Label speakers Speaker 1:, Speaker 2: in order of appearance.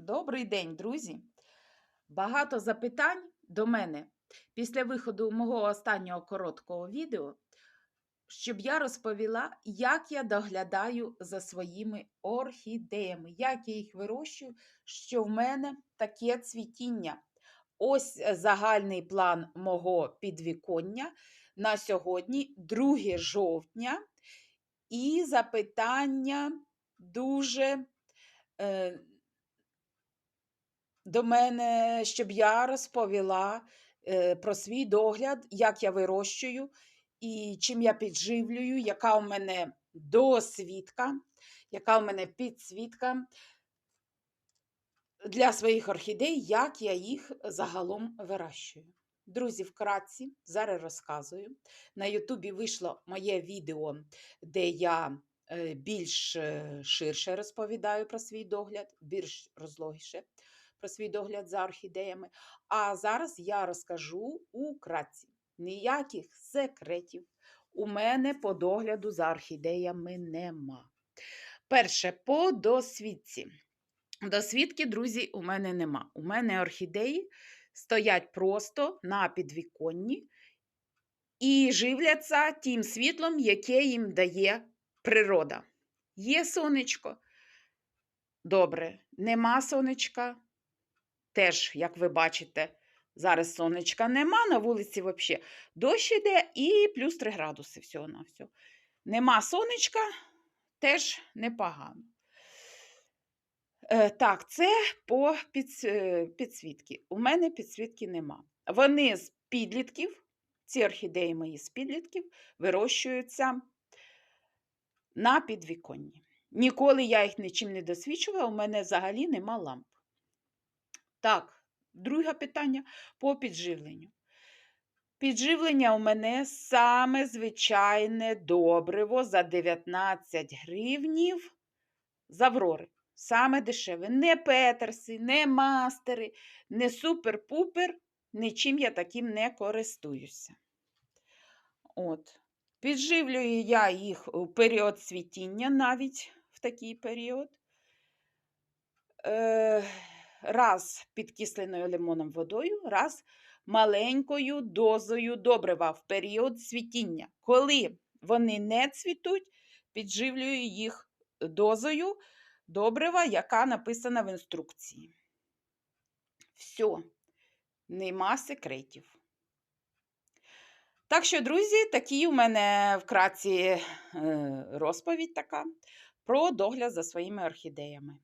Speaker 1: Добрий день, друзі! Багато запитань до мене після виходу мого останнього короткого відео, щоб я розповіла, як я доглядаю за своїми орхідеями, як я їх вирощую, що в мене таке цвітіння. Ось загальний план мого підвіконня на сьогодні, 2 жовтня, і запитання дуже. Е, до мене, щоб я розповіла е, про свій догляд, як я вирощую і чим я підживлюю, яка у мене досвідка, яка у мене підсвітка для своїх орхідей, як я їх загалом вирощую. Друзі, вкратці, зараз розказую. На Ютубі вийшло моє відео, де я е, більш е, ширше розповідаю про свій догляд, більш розлогіше про свій догляд за орхідеями. А зараз я розкажу украдці. Ніяких секретів у мене по догляду за орхідеями нема. Перше, по досвідці. Досвідки, друзі, у мене нема. У мене орхідеї стоять просто на підвіконні і живляться тим світлом, яке їм дає природа. Є сонечко. Добре, нема сонечка, теж, як ви бачите, зараз сонечка нема, на вулиці взагалі дощ іде і плюс 3 градуси всього на все. Нема сонечка, теж непогано. Е, так, це по е, підсвітки. У мене підсвітки нема. Вони з підлітків, ці орхідеї мої з підлітків, вирощуються на підвіконні. Ніколи я їх нічим не досвідчувала, у мене взагалі нема ламп. Так, друге питання по підживленню. Підживлення у мене саме звичайне добриво за 19 гривнів з Аврори. Саме дешеве. Не петерси, не мастери, не супер-пупер. Нічим я таким не користуюся. От. Підживлюю я їх у період цвітіння, навіть в такий період. Е, раз підкисленою лимоном водою, раз маленькою дозою добрива в період цвітіння. Коли вони не цвітуть, підживлюю їх дозою добрива, яка написана в інструкції. Все, нема секретів. Так що, друзі, такі у мене вкратці е, розповідь така про догляд за своїми орхідеями.